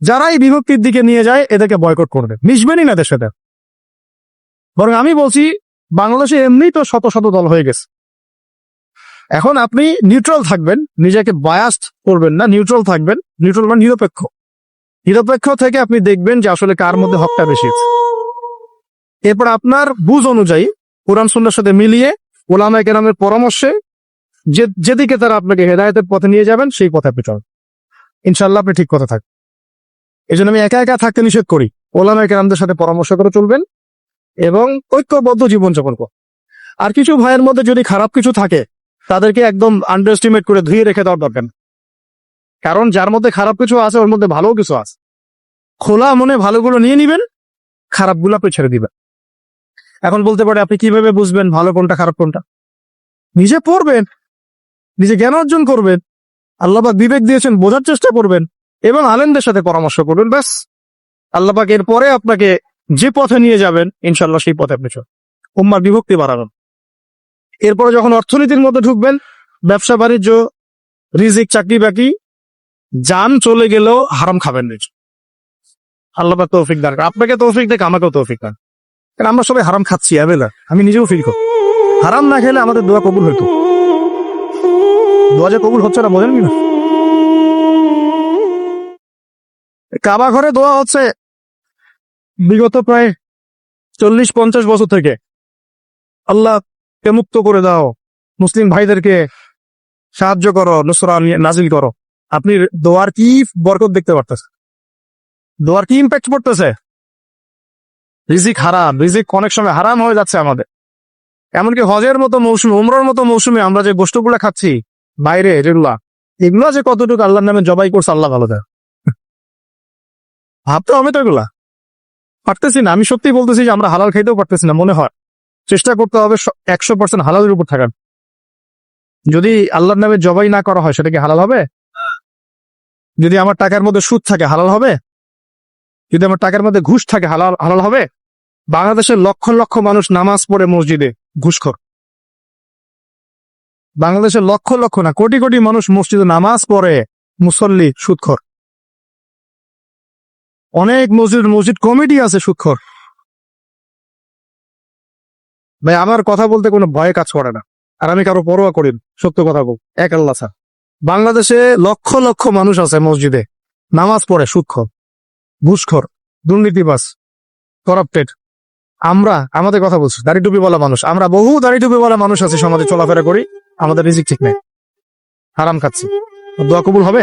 যারা এই বিভক্তির দিকে নিয়ে যায়, এদেরকে বয়কট করবে। মিশবেনই না সাথে বরং আমি বলছি, বাংলাদেশে এমনি তো শত শত দল হয়ে গেছে। এখন আপনি নিউট্রাল থাকবেন, নিজেকে বায়াস্ট করবেন না নিউট্রাল থাকবেন। নিউট্রাল মানে নিরপেক্ষ। নিরপেক্ষ থেকে আপনি দেখবেন যে আসলে কার মধ্যে হকটা বেশি এরপর আপনার বুঝ অনুযায়ী কোরআন সুন্নার সাথে মিলিয়ে ওলামা কেরামের পরামর্শে যে যেদিকে তারা আপনাকে হেদায়তের পথে নিয়ে যাবেন, সেই পথে আপনি চলেন ইনশাল্লাহ আপনি ঠিক কথা থাকবেন। এই জন্য আমি একা একা থাকতে নিষেধ করি। ওলামা কেরামদের সাথে পরামর্শ করে চলবেন এবং ঐক্যবদ্ধ জীবনযাপন করুন। আর কিছু ভাইয়ের মধ্যে যদি খারাপ কিছু থাকে, তাদেরকে একদম আন্ডার এস্টিমেট করে ধুয়ে রেখে দেওয়ার দরকার কারণ যার মধ্যে খারাপ কিছু আছে, ওর মধ্যে ভালো কিছু আছে। খোলা মনে ভালোগুলো নিয়ে নিবেন, খারাপগুলো আপনি ছেড়ে দিবেন। এখন বলতে পারে, আপনি কীভাবে বুঝবেন ভালো কোনটা, খারাপ কোনটা? নিজে পড়বেন, নিজে জ্ঞান অর্জন করবেন। আল্লাহবাক বিবেক দিয়েছেন, বোঝার চেষ্টা করবেন। এবং আলেমদের সাথে পরামর্শ করবেন, ব্যাস। আল্লাহবাক এর পরে আপনাকে যে পথে নিয়ে যাবেন ইনশাল্লাহ সেই পথে আপনি চল উম্মার বিভক্তি বাড়াবেন এরপরে যখন অর্থনীতির মধ্যে ঢুকবেন, ব্যবসা, বাণিজ্য, রিজিক, চাকরি বাকি যান চলে গেলেও হারাম খাবেন না। আল্লাপাক তৌফিক দান আপনাকে তৌফিক দেখ, আমাকেও তৌফিক দান। কারণ আমরা সবাই হারাম খাচ্ছি, অ্যাভেলা। আমি নিজেও ফিল করি। হারাম না খেলে আমাদের দোয়া কবুল হইতো। দোয়া যে কবুল হচ্ছে না বোঝেন কি না? কাবা ঘরে দোয়া হচ্ছে বিগত প্রায় চল্লিশ পঞ্চাশ বছর থেকে। আল্লাহ কে মুক্ত করে দাও, মুসলিম ভাইদেরকে সাহায্য করো, নুসরা নাজিল করো। আপনি দোয়ার কি বরকত দেখতে পারতেছে দোয়ার কি ইম্প্যাক্ট পড়তেছে? রিজিক হারাম, রিজিক অনেক সময় হারাম হয়ে যাচ্ছে আমাদের। এমনকি হজের মতো মৌসুমে, উমরার মতো মৌসুমে আমরা যে গোষ্ঠগুলো খাচ্ছি, বাইরে যেগুলা এগুলো যে কতটুকু আল্লাহর নামে জবাই করছে, আল্লাহ ভালো দেয় ভাবতে হবে তো এগুলা। পারতেছি না, আমি সত্যি বলতেছি যে আমরা হালাল খাইতেও পারতেছি না, মনে হয়। চেষ্টা করতে হবে একশো পার্সেন্ট হালালের উপর থাকার। যদি আল্লাহর নামে জবাই না করা হয়, সেটা কি হালাল হবে? যদি আমার টাকার মধ্যে সুদ থাকে, হালাল হবে? যদি আমার টাকার মধ্যে ঘুষ থাকে, হালাল হালাল হবে? বাংলাদেশের লক্ষ লক্ষ মানুষ নামাজ পড়ে মসজিদে ঘুষখোর। বাংলাদেশের লক্ষ লক্ষ না, কোটি কোটি মানুষ মসজিদে নামাজ পড়ে, মুসল্লি সুদখোর। অনেক মসজিদ মসজিদ কমিটি আছে সুদখোর ভাই, আমার কথা বলতে কোনো ভয় কাজ করে না। আর আমি কারও পরোয়া করি সত্য কথা বল। এক আল্লাহ স্যার বাংলাদেশে লক্ষ লক্ষ মানুষ আছে মসজিদে। নামাজ পড়ে সুদখোর ঘুষখোর দুর্নীতিবাস করাপ্টেড আমরা, আমাদের কথা বলছি, দাড়ি টুপি বলা মানুষ। আমরা বহু দাড়ি টুপি বলা মানুষ আছে, সমাজে চলাফেরা করি, আমাদের রিজিক ঠিক নেই। হারাম খাচ্ছি। দোয়া কবুল হবে?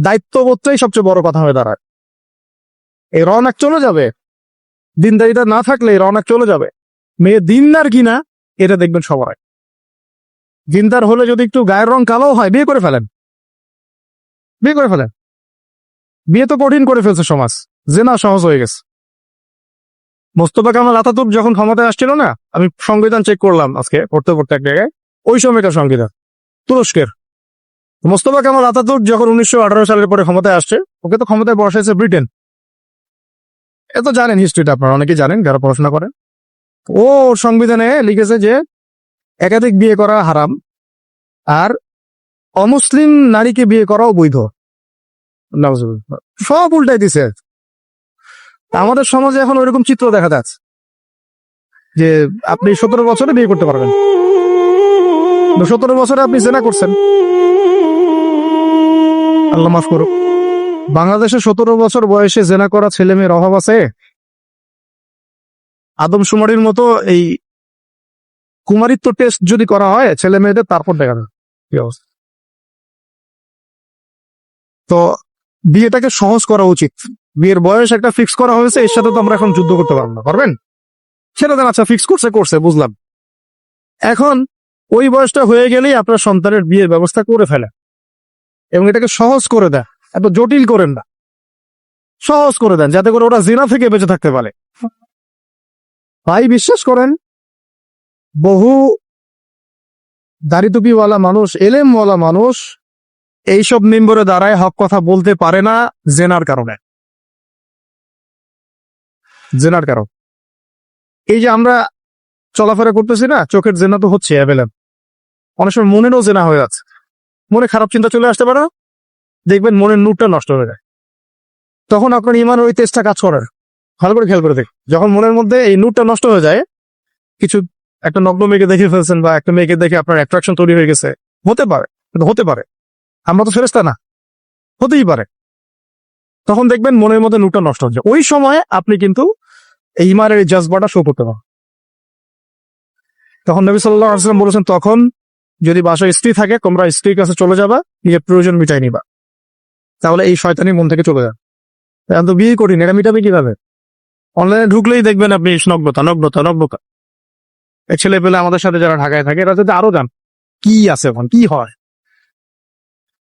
দায়িত্ববোধটাই সবচেয়ে বড় কথা হয়ে দাঁড়ায়। এই রওনাক চলে যাবে। দিনদারিতা না থাকলে এই রওনাক চলে যাবে। মেয়ে দিনদার কিনা, এটা দেখবেন সবাই। দিনদার হলে যদি একটু গায়ের রং কালো হয়, বিয়ে করে ফেলেন। বিয়ে করে ফেলেন। বিয়ে তো কঠিন করে ফেলছে সমাজ। যে না সহজ হয়ে গেছে। মোস্তফা কামাল আতাতুর্ক যখন ক্ষমতায় আসছিল না, আমি সংবিধান চেক করলাম আজকে, পড়তে পড়তে এক জায়গায়। ওই সময়কার সংবিধান। তুরস্কের। মোস্তফা কামাল আতাতুর্ক যখন উনিশশো আঠারো সালের পরে ক্ষমতায় আসছে, ওকে তো ক্ষমতায় বসাইছে ব্রিটেন। এ তো জানেন হিস্ট্রিটা আপনারা, অনেকেই জানেন, যারা পড়াশোনা করেন। ও সংবিধানে লিখেছে যে, একাধিক বিয়ে করা হারাম, আর অমুসলিম নারীকে বিয়ে করাও বৈধ। সব উল্টাই দিছে। আমাদের সমাজে এখন ওইরকম চিত্র দেখা যাচ্ছে, যে আপনি সতেরো বছরে বিয়ে করতে পারবেন। সতেরো বছরে আপনি জেনা করছেন। আল্লাহ মাফ করুক। বাংলাদেশে সতেরো বছর বয়সে জেনা করা ছেলে মেয়ের অভাব আছে? আদমশুমারির মতো এই কুমারিত্ব টেস্ট যদি করা হয় ছেলে মেয়েদের তারপর দেখা যাবে। কি অবস্থা? তো বিয়েটাকে সহজ করা উচিত। বিয়ের বয়স একটা ফিক্স করা হয়েছে, এর সাথে তো আমরা এখন যুদ্ধ করতে পারব না, পারবেন? সেটা দেন আচ্ছা ফিক্স করছে করছে, বুঝলাম। এখন ওই বয়সটা হয়ে গেলেই আপনার সন্তানের বিয়ের ব্যবস্থা করে ফেলে। এবং এটাকে সহজ করে দেয়। এত জটিল করেন না। সহজ করে দেন, যাতে করে ওরা জিনা থেকে বেঁচে থাকতে পারে। ভাই, বিশ্বাস করেন, বহু দাড়িটুপিওয়ালা মানুষ, এলেমওয়ালা মানুষ এইসব মেম্বরে দাঁড়ায় হক কথা বলতে পারে না জেনার কারণে। জেনার কারণ। এই যে আমরা চলাফেরা করতেছি না, চোখের জেনা তো হচ্ছে অনেক সময় মনেরও জেনা হয়ে যাচ্ছে। মনে খারাপ চিন্তা চলে আসতে পারে দেখবেন মনের নূরটা নষ্ট হয়ে যায়। তখন আপনার ইমান ওই তেজটা কাজ করে না। ভালো করে খেয়াল করে দেখ যখন মনের মধ্যে এই নূরটা নষ্ট হয়ে যায়, কিছু একটা নগ্ন মেয়েকে দেখে ফেলছেন বা একটা মেয়েকে দেখে আপনার অ্যাট্রাকশন তৈরি হয়ে গেছে, হতে পারে হতে পারে। আমরা তো ফেরেস্তা না। হতেই পারে। তখন দেখবেন মনের মধ্যে নূরটা নষ্ট হচ্ছে ওই সময় আপনি কিন্তু এই ইমানের এই জাজবাটা শো করতে পারেন তখন নবী সাল্লাহ আসলাম বলেছেন, তখন যদি বাসায় স্ত্রী থাকে, তোমরা স্ত্রীর কাছে চলে যাবা নিজের প্রয়োজন মিটাই নিবা। তাহলে এই শয়তানি মন থেকে চলে যাবে এখন তো বিয়ে করিনি এটা মিটাবে কীভাবে? অনলাইনে ঢুকলেই দেখবেন আপনি নগ্নতা নগ্নতা নগ্নতা। ছেলে পেলে আমাদের সাথে যারা ঢাকায় থাকে, এরা যদি আরও যান কি আছে এখন, কি হয়?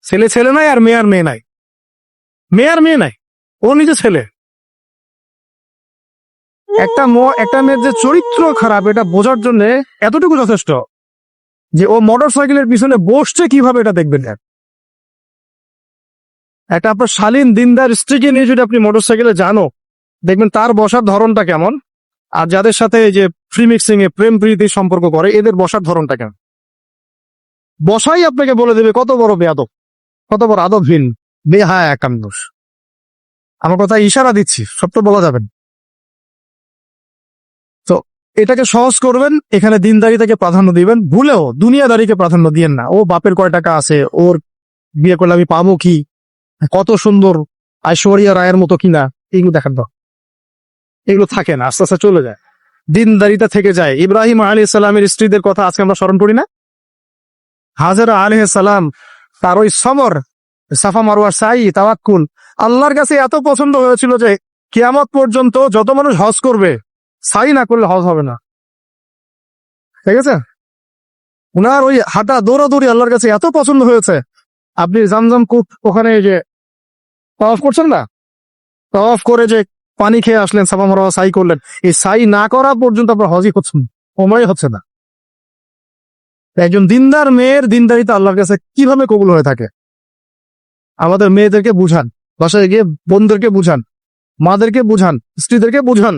ছেলে ছেলে নাই আর মেয়ে আর মেয়ে নাই। মেয়ে আর মেয়ে নাই, ও নিজে ছেলে। একটা একটা মেয়ের যে চরিত্র খারাপ, এটা বোঝার জন্য এতটুকু যথেষ্ট। যে ও মোটর সাইকেলের পিছনে বসছে কীভাবে এটা দেখবেন এক। একটা আপনার শালীন, দিনদার স্ত্রীকে নিয়ে যদি আপনি মোটর সাইকেলে জানো, দেখবেন তার বসার ধরনটা কেমন, আর যাদের সাথে যে ফ্রি মিক্সিং এ প্রেম, প্রীতি সম্পর্ক করে, এদের বসার ধরনটা কেমন? বসাই আপনাকে বলে দেবে, কত বড় বেয়াদব, কত বড় আদবহীন, বেহায় একান্দোষ আমার কথা ইশারা দিচ্ছি, সব তো বলা যাবেন এটাকে সহজ করবেন, এখানে দিনদারিতাকে প্রাধান্য দিবেন, ভুলেও দুনিয়াদারিকে প্রাধান্য দিয়েন না। ও বাপের কয় টাকা আছে, ওর বিয়ে করলে আমি পাবো কি? কত সুন্দর ঐশ্বরিয়া রায়ের মতো কিনা? এগুলো দেখার দাও এগুলো থাকে না, আস্তে আস্তে চলে যায়। দিনদারিতা থেকে যায়। ইব্রাহিম আলী সালামের স্ত্রীদের কথা আজকে আমরা স্মরণ করি না? হাজারা আলী সালাম, তার ওই সমর, সাফা মারোয়ার সাই তাওয়াক্কুল, আল্লাহর কাছে এত পছন্দ হয়েছিল যে কিয়ামত পর্যন্ত যত মানুষ হজ করবে সাই না করলে হজ হবে না। ঠিক আছে? উনার ওই হাঁটা, দৌড়াদৌড়ি আল্লাহর কাছে এত পছন্দ হয়েছে। আপনি জামজাম কূপ ওখানে যে তওয়াফ করছেন না? তওয়াফ করে যে পানি খেয়ে আসলেন সাফা মারোয়া সাই করলেন। এই সাই না করা পর্যন্ত আপনার হজই হচ্ছে ওমরাই হচ্ছে না। একজন দিনদার মেয়ের দিনদারিতা আল্লাহর কাছে কীভাবে কবুল হয়ে থাকে? আমাদের মেয়েদেরকে বুঝান, বাসায় গিয়ে বোনদেরকে বুঝান, মাদেরকে বুঝান, স্ত্রীদেরকে বুঝান।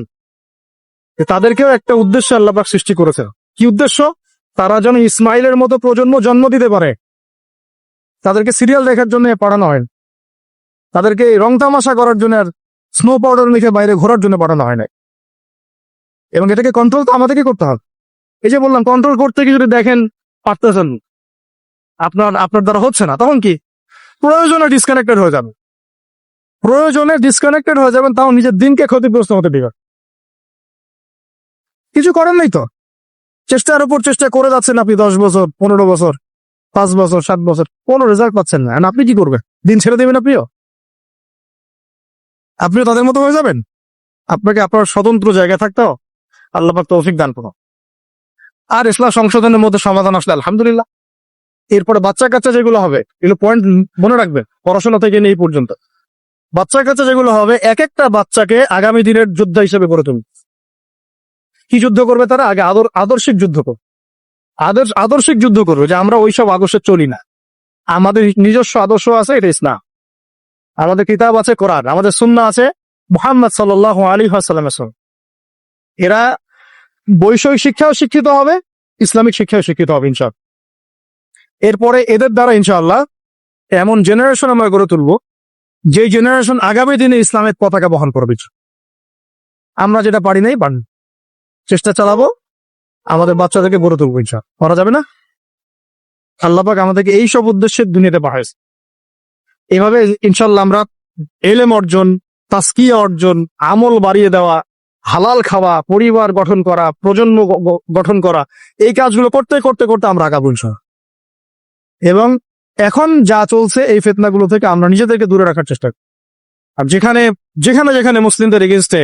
তাদেরকেও একটা উদ্দেশ্য আল্লাহ পাক সৃষ্টি করেছে কি উদ্দেশ্য? তারা যেন ইসমাইলের মতো প্রজন্ম জন্ম দিতে পারে। তাদেরকে সিরিয়াল দেখার জন্য পাঠানো হয়। তাদেরকে রং তামাশা করার জন্য আর স্নো পাউডার মেখে বাইরে ঘোরার জন্য পাঠানো হয় না এবং এটাকে কন্ট্রোল তো আমাদেরকে করতে হবে। এই যে বললাম কন্ট্রোল করতে গিয়ে যদি দেখেন, পারতেছেন, আপনার আপনার দ্বারা হচ্ছে না, তখন কি? প্রয়োজনে ডিসকানেক্টেড হয়ে যাবে প্রয়োজনে ডিসকানেক্টেড হয়ে যাবেন, তাও নিজের দিনকে ক্ষতিগ্রস্ত হতে দিবে কিছু করেন নাই তো? চেষ্টার উপর চেষ্টা করে যাচ্ছেন আপনি দশ বছর, পনেরো বছর, পাঁচ বছর, সাত বছর, কোনো রেজাল্ট পাচ্ছেন না। আপনি কি করবেন? দিন ছেড়ে দেবেন আপনিও? আপনিও তাদের মতো হয়ে যাবেন? আপনাকে আপনার স্বতন্ত্র জায়গায় থাকতেও আল্লাহ পাক তৌফিক দান করো আর ইসলাম সংশোধনের মধ্যে সমাধান আসলে আলহামদুলিল্লাহ। এরপরে বাচ্চা কাচ্চা যেগুলো হবে, এগুলো পয়েন্ট মনে রাখবে পড়াশোনা থেকে নেই পর্যন্ত। বাচ্চা কাচ্চা যেগুলো হবে, এক একটা বাচ্চাকে আগামী দিনের যোদ্ধা হিসেবে গড়ে তুলবে কি যুদ্ধ করবে তারা? আগে আদর, আদর্শিক যুদ্ধ করবে। আদর্শ, আদর্শিক যুদ্ধ করবে যে আমরা ওইসব আদর্শে চলি না। আমাদের নিজস্ব আদর্শ আছে, এটা ইসলাম। আমাদের কিতাব আছে, কোরআন। আমাদের সুন্না আছে, মোহাম্মদ সাল্লাহ আলী সুন্নাহ। এরা বৈষয়িক শিক্ষাও শিক্ষিত হবে, ইসলামিক শিক্ষাও শিক্ষিত হবে ইনশাল্লাহ এরপরে এদের দ্বারা, ইনশাআল্লাহ, এমন জেনারেশন আমরা গড়ে তুলব যে জেনারেশন আগামী দিনে ইসলামের পতাকা বহন করবে। আমরা যেটা পারি নাই, পারি চেষ্টা চালাবো, আমাদের বাচ্চাদেরকে গড়ে তুলবো ইনশা করা যাবে না? আল্লাপাক আমাদেরকে এই সব উদ্দেশ্যে দুনিয়াতে পাঠাইছে। এভাবে ইনশাল্লাহ আমরা এলেম অর্জন তাস্কিয়া অর্জন, আমল বাড়িয়ে দেওয়া, হালাল খাওয়া, পরিবার গঠন করা, প্রজন্ম গঠন করা, এই কাজগুলো করতে করতে করতে আমরা আগাবো এবং এখন যা চলছে এই ফেতনাগুলো থেকে আমরা নিজেদেরকে দূরে রাখার চেষ্টা করি। আর যেখানে যেখানে যেখানে মুসলিমদের এগেনস্টে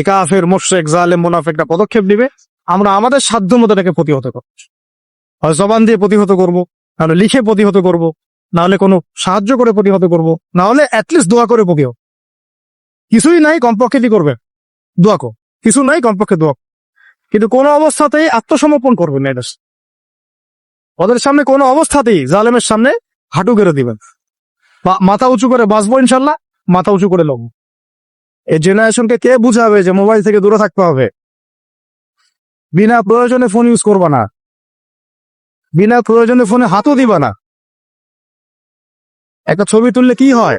একাফের মোশেক জালেম মোনাফেকটা পদক্ষেপ নিবে। আমরা আমাদের সাধ্য মতো এটাকে প্রতিহত করব। হয় জবান দিয়ে প্রতিহত করব নাহলে লিখে প্রতিহত করব নাহলে কোনো সাহায্য করে প্রতিহত করব, না হলে অ্যাটলিস্ট দোয়া করে প্রতিহত কিছুই নাই, কমপক্ষে কি করবে? দোয়া কর। কিছু নাই, কমপক্ষে দোয়া। কিন্তু কোনো অবস্থাতেই আত্মসমর্পণ করবেন না এটা ওদের সামনে কোনো অবস্থাতেই জালেমের সামনে হাঁটু গেড়ে দিবেন মাথা উঁচু করে বাঁচবো ইনশাল্লাহ, মাথা উঁচু করে লব এই জেনারেশনকে কে বুঝাবে যে মোবাইল থেকে দূরে থাকতে হবে? বিনা প্রয়োজনে ফোন ইউজ করবা না। বিনা প্রয়োজনে ফোনে হাতও দিবা না। একটা ছবি তুললে কি হয়?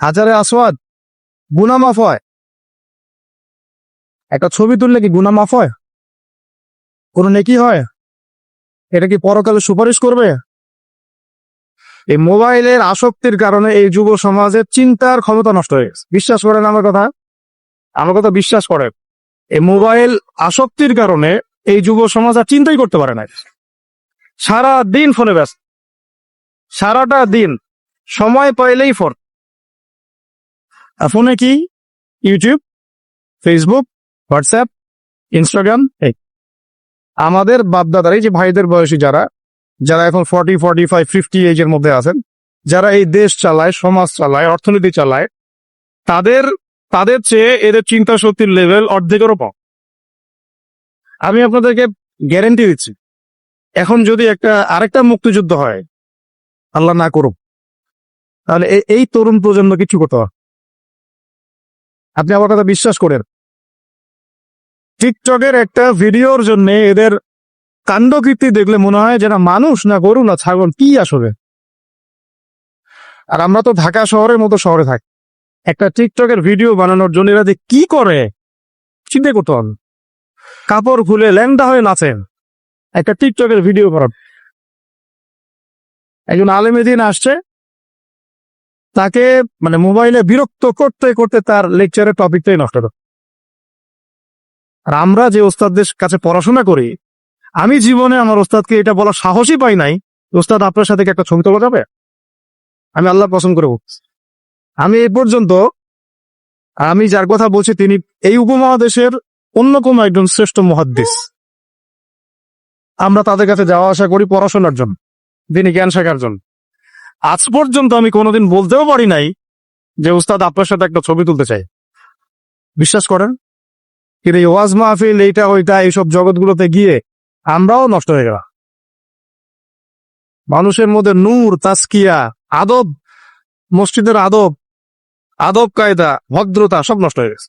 হাজারে আসওয়াদ গুনা মাফ হয়। একটা ছবি তুললে কি গুনা মাফ হয়? কোনো নেকি হয়? এটা কি পরকালে সুপারিশ করবে? এই মোবাইলের আসক্তির কারণে এই যুব সমাজের চিন্তার ক্ষমতা নষ্ট হয়ে গেছে। বিশ্বাস করেন আমার কথা? আমার কথা বিশ্বাস করেন। এই মোবাইল আসক্তির কারণে এই যুব সমাজ আর চিন্তাই করতে পারে না সারা দিন ফোনে ব্যস্ত। সারাটা দিন সময় পাইলেই ফোন। ফোনে কি? ইউটিউব, ফেসবুক, হোয়াটসঅ্যাপ, ইনস্টাগ্রাম, এই। আমাদের বাপদাদার, এই যে ভাইদের বয়সী যারা যারা এখন forty forty five fifty age এর মধ্যে আছেন, যারা এই দেশ চালায়, সমাজ চালায়, অর্থনীতি চালায়, তাদের তাদের চেয়ে এদের চিন্তা শক্তির লেভেল অর্ধেকেরও কম। আমি আপনাদেরকে গ্যারেন্টি দিচ্ছি, এখন যদি একটা, আরেকটা মুক্তিযুদ্ধ হয়, আল্লাহ না করুক, তাহলে এই তরুণ প্রজন্ম কিছু করতে আপনি আমার কথা বিশ্বাস করেন। টিকটকের একটা ভিডিওর জন্য এদের কাণ্ডকীর্তি দেখলে মনে হয় যেটা মানুষ না গরু না ছাগল, কি আসবে আর আমরা তো ঢাকা শহরের মতো শহরে থাকি। একটা টিকটকের ভিডিও বানানোর জন্য এরা যে কি করে? চিন্তা করতে হবে। কাপড় খুলে ল্যাংটা হয়ে নাচেন। একটা টিকটকের ভিডিও করার। একজন আলেমেদিন আসছে। তাকে মানে মোবাইলে বিরক্ত করতে করতে তার লেকচারের টপিকটাই নষ্ট আর আমরা যে ওস্তাদদের কাছে পড়াশোনা করি আমি জীবনে আমার ওস্তাদকে এটা বলার সাহসই পাই নাই ওস্তাদ, আপনার সাথে কি একটা ছবি তোলা যাবে? আমি আল্লাহ পছন্দ করে বলছি। আমি এই পর্যন্ত, আমি যার কথা বলছি তিনি এই উপমহাদেশের অন্য কোনো একজন শ্রেষ্ঠ মহাদ্দেশ আমরা তাদের কাছে যাওয়া আসা করি পড়াশোনার জন্য তিনি জ্ঞান শেখার জন্য। আজ পর্যন্ত আমি কোনোদিন বলতেও পারি নাই যে উস্তাদ আপনার সাথে একটা ছবি তুলতে চাই। বিশ্বাস করেন? কিন্তু এই ওয়াজ মাহফিল, এইটা, ওইটা, এইসব জগৎগুলোতে গিয়ে আমরাও নষ্ট হয়ে গেলাম। মানুষের মধ্যে নূর তাস্কিয়া আদব, মসজিদের আদব আদব কায়দা, ভদ্রতা সব নষ্ট হয়ে গেছে।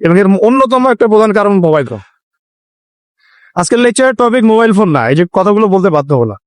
এবং এর অন্যতম একটা প্রধান কারণ মোবাইল ফোন। আজকের লেকচারের টপিক মোবাইল ফোন না, এই যে কথাগুলো বলতে বাধ্য হলাম।